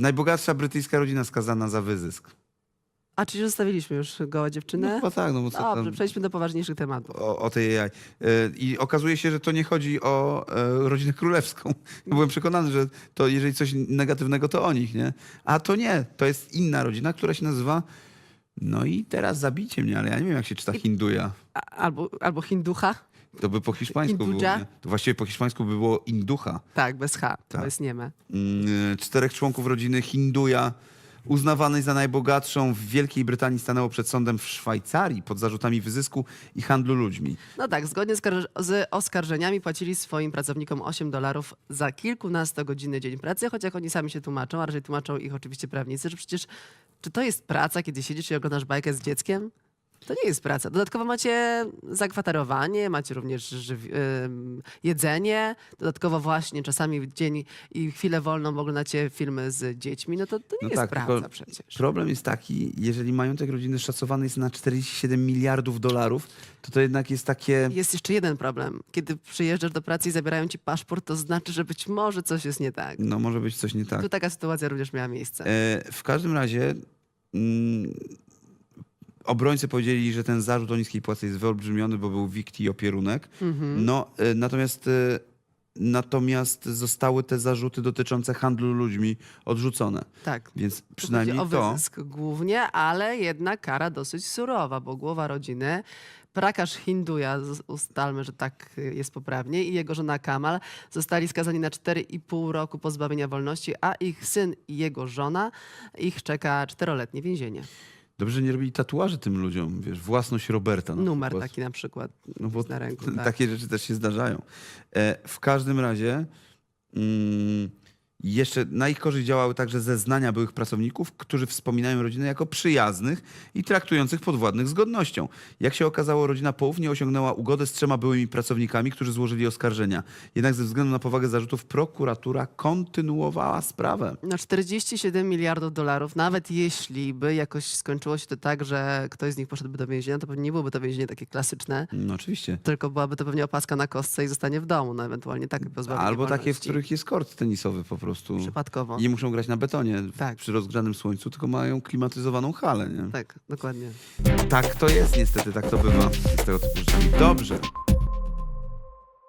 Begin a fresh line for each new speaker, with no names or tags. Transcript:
Najbogatsza brytyjska rodzina skazana za wyzysk.
A czyli zostawiliśmy już gołe
No
dziewczynę?
chyba tak, no bo co
Dobrze,
tam,
przejdźmy do poważniejszych tematów.
o, o tej AI. I okazuje się, że to nie chodzi o e, rodzinę królewską. Byłem przekonany, że to jeżeli coś negatywnego, to o nich, nie? A to nie, to jest inna rodzina, która się nazywa no i teraz zabijcie mnie, ale ja nie wiem, jak się czyta Hinduja.
Albo, albo Hinducha?
To by po hiszpańsku było. Nie? To właściwie po hiszpańsku by było Inducha.
Tak, bez H. To
Tak.
jest nieme.
Mm, Czterech członków rodziny Hinduja, uznawanej za najbogatszą w Wielkiej Brytanii, stanęło przed sądem w Szwajcarii pod zarzutami wyzysku i handlu ludźmi.
No tak, zgodnie z, kar- z oskarżeniami płacili swoim pracownikom 8 dolarów za kilkunastogodzinny dzień pracy, chociaż oni sami się tłumaczą, a raczej tłumaczą ich oczywiście prawnicy, że przecież czy to jest praca, kiedy siedzisz i oglądasz bajkę z dzieckiem? To nie jest praca. Dodatkowo macie zakwaterowanie, macie również żywi- ym, jedzenie, dodatkowo właśnie czasami w dzień i chwilę wolną oglądacie filmy z dziećmi, no to, to nie
No
jest
tak,
praca
tylko
przecież.
Problem jest taki, jeżeli majątek rodziny szacowany jest na 47 miliardów dolarów, to to jednak jest takie...
Jest jeszcze jeden problem. Kiedy przyjeżdżasz do pracy i zabierają ci paszport, to znaczy, że być może coś jest nie tak.
No może być coś nie tak.
Tu taka sytuacja również miała miejsce.
E, w każdym razie mm, obrońcy powiedzieli, że ten zarzut o niskiej płacy jest wyolbrzymiony, bo był wikt i opierunek.
Mhm.
No, e, natomiast, e, natomiast zostały te zarzuty dotyczące handlu ludźmi odrzucone.
Tak.
Więc przynajmniej
chodzi o
to...
wyzysk głównie, ale jednak kara dosyć surowa, bo głowa rodziny, prakarz Hinduja, ustalmy, że tak jest poprawnie, i jego żona Kamal zostali skazani na 4,5 roku pozbawienia wolności, a ich syn i jego żona, ich czeka czteroletnie więzienie.
Dobrze, że nie robili tatuaży tym ludziom, wiesz, własność Roberta. na
Numer
przykład.
taki na przykład
No bo
na ręku. Tak.
takie rzeczy też się zdarzają. E, w każdym razie mm, jeszcze na ich korzyść działały także zeznania byłych pracowników, którzy wspominają rodzinę jako przyjaznych i traktujących podwładnych z godnością. Jak się okazało, rodzina poufnie osiągnęła ugodę z trzema byłymi pracownikami, którzy złożyli oskarżenia. Jednak ze względu na powagę zarzutów prokuratura kontynuowała sprawę.
No 47 miliardów dolarów, nawet jeśli by jakoś skończyło się to tak, że ktoś z nich poszedłby do więzienia, to pewnie nie byłoby to więzienie takie klasyczne,
No oczywiście.
tylko byłaby to pewnie opaska na kostce i zostanie w domu, no ewentualnie pozbawienie
Albo takie, w których jest kort tenisowy po prostu.
Przypadkowo.
Nie muszą grać na betonie
Tak.
przy rozgrzanym słońcu, tylko mają klimatyzowaną halę. Nie?
Tak, dokładnie.
Tak to jest niestety, tak to bywa z tego typu rzeczy. Dobrze.